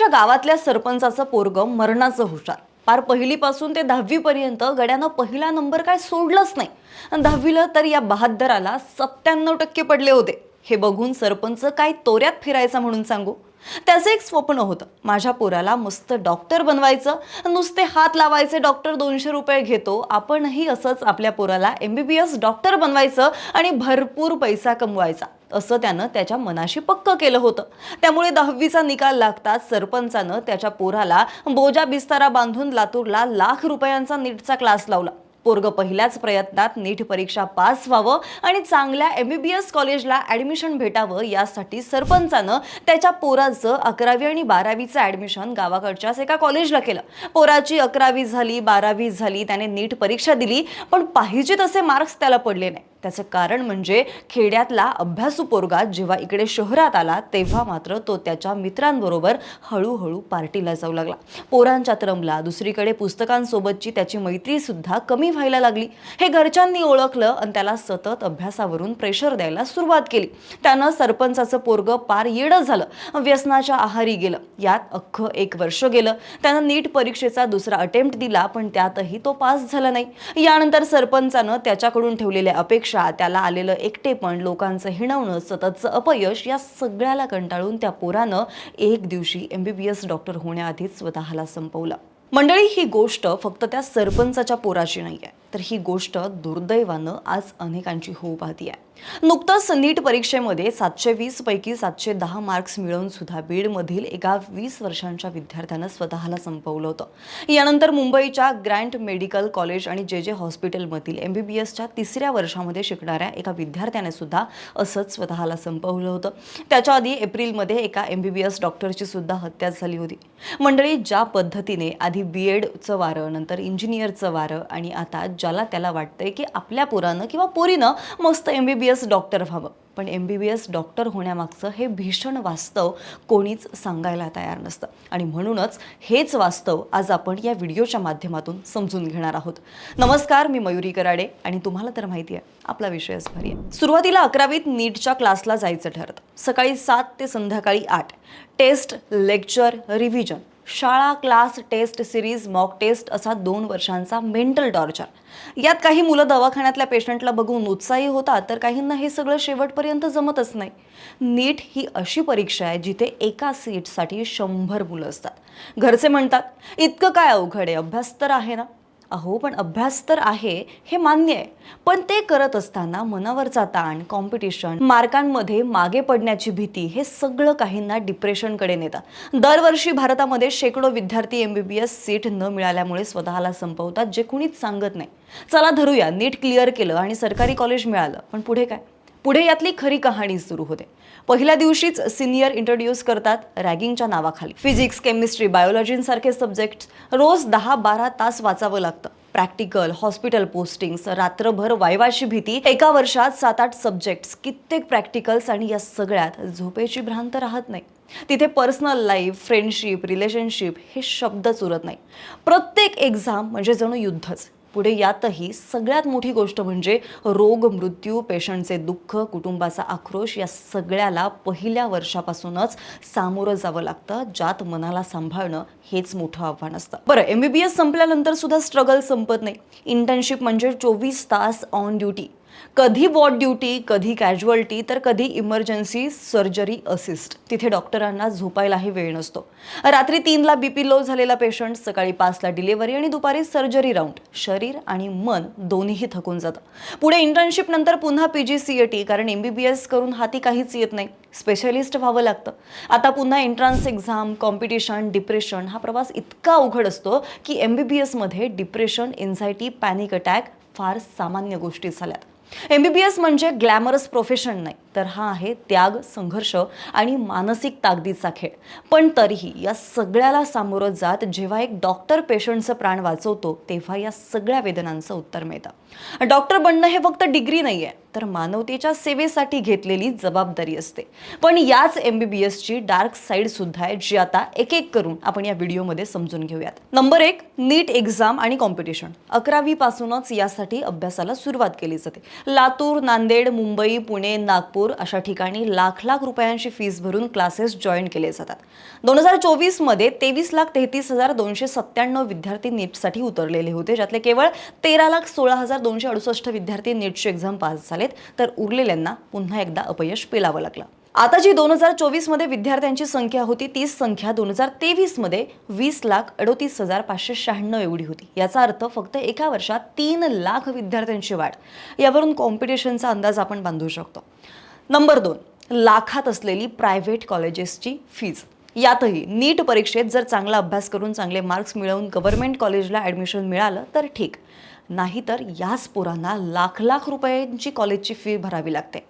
आमच्या गावातल्या सरपंचाचं पोरग मरणाचं हुशार. पार पहिलीपासून ते दहावीपर्यंत गड्यानं पहिला नंबर काय सोडलाच नाही. दहावीला तर या बहादराला सत्त्याण्णव टक्के पडले होते. हे बघून सरपंच काय तोऱ्यात फिरायचा म्हणून सांगू? त्याचं एक स्वप्न होतं. माझ्या पोराला मस्त डॉक्टर बनवायचं नुसते हात लावायचे डॉक्टर दोनशे रुपये घेतो. आपणही असंच आपल्या पोराला M B B S doctor बनवायचं आणि भरपूर पैसा कमवायचा. असं त्यानं त्याच्या मनाशी पक्क केलं होतं. त्यामुळे दहावीचा निकाल लागताच सरपंचानं त्याच्या पोराला बोजा बिस्तारा बांधून लातूरला लाख रुपयांचा नीटचा क्लास लावला. पोरग पहिल्याच प्रयत्नात नीट परीक्षा पास व्हावं आणि चांगल्या एम बी बी एस कॉलेजला ॲडमिशन भेटावं यासाठी सरपंचानं त्याच्या पोराचं अकरावी आणि बारावीचं ॲडमिशन गावाकडच्याच एका कॉलेजला केलं. पोराची अकरावी झाली बारावी झाली त्याने नीट परीक्षा दिली पण पाहिजे तसे मार्क्स त्याला पडले नाही. त्याचं कारण म्हणजे खेड्यातला अभ्यासू पोरगा जेव्हा इकडे शहरात आला तेव्हा मात्र तो त्याच्या मित्रांबरोबर हळूहळू पार्टीला जाऊ लागला. पोरांच्यात रमला दुसरीकडे पुस्तकांसोबतची त्याची मैत्री सुद्धा कमी व्हायला लागली. हे घरच्यांनी ओळखलं आणि त्याला सतत अभ्यासावरून प्रेशर द्यायला सुरुवात केली. त्यानं सरपंचाचं पोरग पार येडं झालं. व्यसनाच्या आहारी गेलं. यात अख्खं एक वर्ष गेलं. त्यानं नीट परीक्षेचा दुसरा अटेम्प्ट दिला पण त्यातही तो पास झाला नाही. यानंतर सरपंचानं त्याच्याकडून ठेवलेल्या अपेक्षा त्याला आलेलं एकटेपण लोकांचं हिणवणं सततचं अपयश या सगळ्याला कंटाळून त्या पोरानं एक दिवशी एमबीबीएस डॉक्टर होण्याआधीच स्वतःला संपवलं. मंडळी ही गोष्ट फक्त त्या सरपंचाच्या पोराची नाही आहे तर ही गोष्ट दुर्दैवानं आज अनेकांची होऊ पाहती आहे नुकतंच नीट परीक्षेमध्ये सातशे वीस पैकी सातशे दहा मार्क्स मिळवून सुद्धा बीडमधील एका वीस वर्षांच्या विद्यार्थ्यानं स्वतःला संपवलं होतं. यानंतर मुंबईच्या ग्रँट मेडिकल कॉलेज आणि जे जे हॉस्पिटलमधील एम बी बी एसच्या तिसऱ्या वर्षामध्ये शिकणाऱ्या एका विद्यार्थ्याने सुद्धा असंच स्वतःला संपवलं होतं. त्याच्या आधी एप्रिलमध्ये एका एम बी बी एस डॉक्टरची सुद्धा हत्या झाली होती. मंडळी ज्या पद्धतीने आधी बी एडचं वारं नंतर इंजिनियरचं वारं आणि आता ज्याला त्याला वाटतंय की आपल्या पोरानं किंवा पोरीनं मस्त M B B S doctor व्हावं. पण M B B S doctor होण्यामागचं हे भीषण वास्तव कोणीच सांगायला तयार नसतं. आणि म्हणूनच हेच वास्तव आज आपण या व्हिडिओच्या माध्यमातून समजून घेणार आहोत. नमस्कार मी मयुरी कराडे आणि तुम्हाला तर माहिती आहे आपला विषयच भारी आहे. सुरुवातीला अकरावीत नीटच्या क्लासला जायचं ठरतं. सकाळी सात ते संध्याकाळी आठ. Test lecture revision. शाळा class test series mock test असा दोन वर्षांचा मेंटल टॉर्चर. यात काही मुलं दवाखान्यातल्या पेशंटला बघून उत्साही होतात तर काहींना हे सगळं शेवटपर्यंत जमतच नाही. नीट ही अशी परीक्षा आहे जिथे एका सीटसाठी शंभर मुलं असतात. घरचे म्हणतात इतकं काय अवघड आहे अभ्यास तर आहे ना. अहो पण अभ्यास तर आहे हे मान्य आहे. पण ते करत असताना मनावरचा ताण कॉम्पिटिशन मार्कांमध्ये मागे पडण्याची भीती हे सगळं काहींना डिप्रेशनकडे नेतात दरवर्षी भारतामध्ये शेकडो विद्यार्थी M B B S seat न मिळाल्यामुळे स्वतःला संपवतात जे कुणीच सांगत नाही. चला धरूया नीट क्लिअर केलं आणि सरकारी कॉलेज मिळालं. पण पुढे काय? पुढे यातली खरी कहाणी सुरू होते. पहिल्या दिवशीच सिनियर इंट्रोड्यूस करतात रॅगिंगच्या नावाखाली. फिजिक्स केमिस्ट्री बायोलॉजीसारखे सब्जेक्ट रोज दहा बारा तास वाचावं लागतं. प्रॅक्टिकल हॉस्पिटल पोस्टिंग्स रात्रभर वायवाची भीती एका वर्षात सात आठ सब्जेक्ट्स कित्येक प्रॅक्टिकल्स आणि या सगळ्यात झोपेची भ्रांत राहत नाही. तिथे पर्सनल लाईफ फ्रेंडशिप रिलेशनशिप हे शब्दच उरत नाही. प्रत्येक एक्झाम म्हणजे जणू युद्धच. पुढे यातही सगळ्यात मोठी गोष्ट म्हणजे रोग मृत्यू पेशंटचे दुःख कुटुंबाचा आक्रोश या सगळ्याला पहिल्या वर्षापासूनच सामोरं जावं लागतं ज्यात मनाला सांभाळणं हेच मोठं आव्हान असतं. बरं एम बी बी एस संपल्यानंतर सुद्धा स्ट्रगल संपत नाही. इंटर्नशिप म्हणजे चोवीस तास ऑन ड्युटी कधी वॉर्ड ड्युटी कधी कॅज्युअल्टी तर कधी इमर्जन्सी सर्जरी असिस्ट तिथे डॉक्टरांना झोपायलाही वेळ नसतो. रात्री तीनला बीपी लो झालेला पेशंट सकाळी पाचला डिलिव्हरी आणि दुपारी सर्जरी राऊंड शरीर आणि मन दोन्हीही थकून जातं. पुढे इंटर्नशिप नंतर पुन्हा P G C A T कारण एम बी बी एस करून हाती काहीच येत नाही. स्पेशलिस्ट व्हावं लागतं. आता पुन्हा एंट्रन्स एक्झाम कॉम्पिटिशन डिप्रेशन हा प्रवास इतका अवघड असतो की एम बी बी एसमध्ये डिप्रेशन एन्झायटी पॅनिक अटॅक फार सामान्य गोष्टी झाल्यात. एम बी बी एस म्हणजे ग्लॅमरस प्रोफेशन नाही. तर हा आहे त्याग संघर्ष आणि मानसिक ताकदीचा खेळ. पण तरीही या सगळ्याला सामोरं जात जेव्हा एक डॉक्टर पेशंटचं प्राण वाचवतो तेव्हा या सगळ्या वेदनांचं उत्तर मिळतं. डॉक्टर बनणं हे फक्त डिग्री नाही आहे तर मानवतेच्या सेवेसाठी घेतलेली जबाबदारी असते. पण याच एम बी बी एसची डार्क साईड सुद्धा आहे जी आता एक एक करून आपण या व्हिडिओमध्ये समजून घेऊयात. नंबर एक नीट एक्झाम आणि कॉम्पिटिशन अकरावी पासूनच यासाठी अभ्यासाला सुरुवात केली जाते. लातूर नांदेड मुंबई पुणे नागपूर अशा ठिकाणी लाख लाख रुपयांची फीस भरून क्लासेस जॉईन केले जातात. दोन हजार चोवीसमध्ये तेवीस लाख तेहतीस हजार दोनशे सत्त्याण्णव विद्यार्थी नीटसाठी उतरलेले होते ज्यातले केवळ तेरा लाख सोळा हजार दोनशे अडुसष्ट विद्यार्थी नीटची एक्झाम पास झाले. आहेत तर उरलेल्यांना पुन्हा एकदा अपयश पेलावं लागलं. आता जी दोन हजार चोवीसमध्ये विद्यार्थ्यांची संख्या होती तीच संख्या दोन हजार तेवीसमध्ये वीस लाख अडोतीस हजार पाचशे शहाण्णव एवढी होती. याचा अर्थ फक्त एका वर्षात तीन लाख विद्यार्थ्यांची वाढ. यावरून कॉम्पिटिशनचा अंदाज आपण बांधू शकतो. नंबर दोन लाखात असलेली प्रायव्हेट कॉलेजेसची फीज यातही नीट परीक्षेत जर चांगला अभ्यास करून चांगले मार्क्स मिळवून गव्हर्नमेंट कॉलेजला ॲडमिशन मिळालं तर ठीक. नाहीतर याच पोरांना लाख लाख रुपयांची कॉलेजची फी भरावी लागते.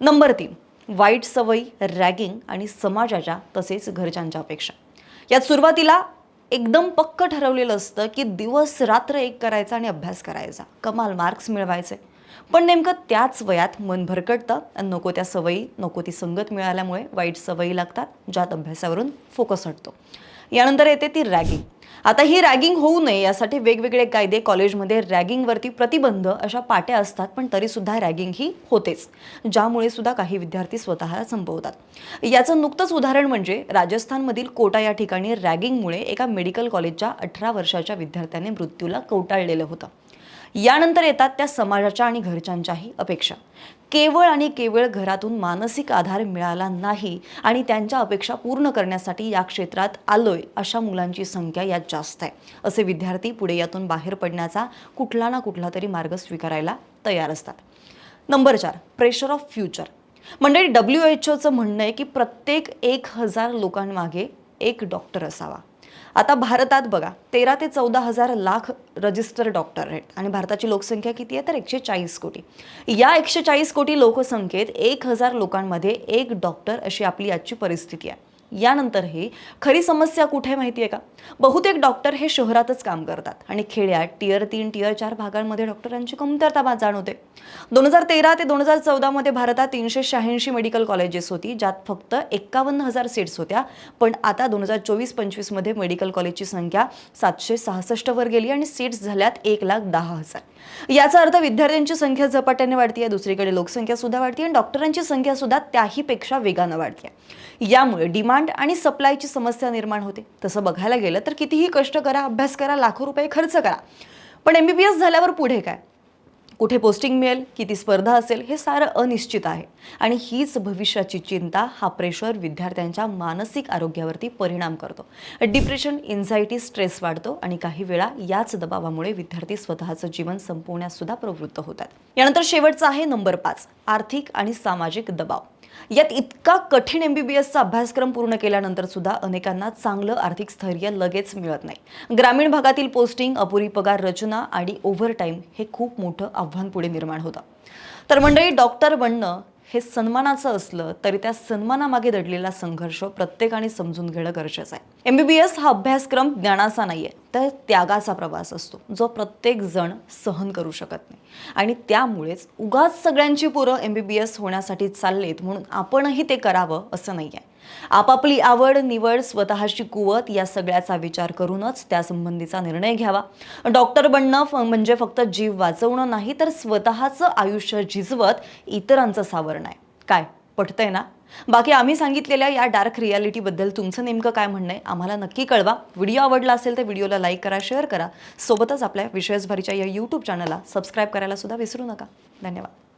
नंबर तीन वाईट सवयी रॅगिंग आणि समाजाच्या तसेच घरच्यांच्या अपेक्षा. यात सुरुवातीला एकदम पक्क ठरवलेलं असतं की दिवस रात्र एक करायचा आणि अभ्यास करायचा. कमाल मार्क्स मिळवायचे. पण नेमकं त्याच वयात मन भरकटतं आणि नको त्या सवयी नको ती संगत मिळाल्यामुळे वाईट सवयी लागतात ज्यात अभ्यासावरून फोकस हटतो. यानंतर येते ती रॅगिंग आता ही रॅगिंग होऊ नये यासाठी वेगवेगळे कायदे कॉलेजमध्ये रॅगिंगवरती प्रतिबंध अशा पाट्या असतात पण तरीसुद्धा रॅगिंग ही होतेच ज्यामुळे सुद्धा काही विद्यार्थी स्वतःला संपवतात. याचं नुकतंच उदाहरण म्हणजे राजस्थानमधील कोटा या ठिकाणी रॅगिंगमुळे एका मेडिकल कॉलेजच्या अठरा वर्षाच्या विद्यार्थ्याने मृत्यूला कवटाळलेलं होतं. यानंतर येतात त्या समाजाच्या आणि घरच्यांच्याही अपेक्षा. केवळ आणि केवळ घरातून मानसिक आधार मिळाला नाही आणि त्यांच्या अपेक्षा पूर्ण करण्यासाठी या क्षेत्रात आलोय अशा मुलांची संख्या यात जास्त आहे. असे विद्यार्थी पुढे यातून बाहेर पडण्याचा कुठला ना कुठला तरी मार्ग स्वीकारायला तयार असतात. नंबर चार प्रेशर ऑफ फ्युचर म्हणजे डब्ल्यू एच ओचं म्हणणं आहे की प्रत्येक एक हजार लोकांमागे एक डॉक्टर असावा. आता भारतात बघा तेरा ते चौदा हजार लाख रजिस्टर डॉक्टर आहेत आणि भारताची लोकसंख्या किती आहे तर एकशे चाळीस कोटी. या एकशे चाळीस कोटी लोकसंख्येत एक हजार लोकांमध्ये एक डॉक्टर अशी आपली आजची परिस्थिती आहे. यानंतरही खरी समस्या कुठे माहिती आहे का? बहुतेक डॉक्टर हे शहरातच काम करतात आणि खेड्यात टियर तीन टियर चार भागांमध्ये डॉक्टरांची कमतरता बा- जाणवते. दोन हजार तेरा ते दोन हजार चौदामध्ये भारतात तीनशे शहाऐंशी मेडिकल कॉलेजेस होती ज्यात फक्त एक्कावन्न हजार सीट्स होत्या. पण आता दोन हजार चोवीस पंचवीसमध्ये मेडिकल कॉलेजची संख्या सातशे सहासष्टवर गेली आणि सीट्स झाल्यात एक लाख दहा हजार. याचा अर्थ विद्यार्थ्यांची संख्या झपाट्याने वाढतीये दुसरीकडे लोकसंख्या सुद्धा वाढते आणि डॉक्टरांची संख्या सुद्धा त्याहीपेक्षा वेगानं वाढते यामुळे डिमांड आणि सप्लायची समस्या निर्माण होते. तसं बघायला गेलं तर कितीही कष्ट करा अभ्यास करा लाखो रुपये खर्च करा. पण एम बी बी एस झाल्यावर पुढे काय? कुठे पोस्टिंग मिळेल किती स्पर्धा असेल हे सारं अनिश्चित आहे. आणि हीच भविष्याची चिंता हा प्रेशर विद्यार्थ्यांच्या मानसिक आरोग्यावरती परिणाम करतो. डिप्रेशन एन्झायटी स्ट्रेस वाढतो आणि काही वेळा याच दबावामुळे विद्यार्थी स्वतःचं जीवन संपवण्यास सुद्धा प्रवृत्त होतात. यानंतर शेवटचा आहे नंबर पाच आर्थिक आणि सामाजिक दबाव. यात इतका कठीण एम बी बी एसचा अभ्यासक्रम पूर्ण केल्यानंतर सुद्धा अनेकांना चांगलं आर्थिक स्थैर्य लगेच मिळत नाही. ग्रामीण भागातील पोस्टिंग अपुरी पगार रचना आणि ओव्हरटाईम हे खूप मोठं आव्हान पुढे निर्माण होतं. तर मंडळी डॉक्टर बनणं हे सन्मानाचं असलं तरी त्या सन्मानामागे दडलेला संघर्ष प्रत्येकाने समजून घेणं गरजेचं आहे. एम बी बी एस हा अभ्यासक्रम ज्ञानाचा नाही आहे तर त्यागाचा प्रवास असतो जो प्रत्येक जण सहन करू शकत नाही. आणि त्यामुळेच उगाच सगळ्यांची पोरं एम बी बी एस होण्यासाठी चाललेत म्हणून आपणही ते करावं असं नाही आहे आपापली आवड निवड स्वतःची कुवत या सगळ्याचा विचार करूनच त्यासंबंधीचा निर्णय घ्यावा. डॉक्टर बनणं म्हणजे फक्त जीव वाचवणं नाही तर स्वतःचं आयुष्य झिजवत इतरांचं सावरणं आहे. काय? पटतंय ना? बाकी आम्ही सांगितलेल्या या डार्क रियालिटीबद्दल तुमचं नेमकं काय म्हणणं आहे आम्हाला नक्की कळवा. व्हिडिओ आवडला असेल तर व्हिडिओला लाईक करा शेअर करा. सोबतच आपल्या विषयसभरीच्या या यूट्यूब चॅनलला सबस्क्राईब करायला सुद्धा विसरू नका. धन्यवाद.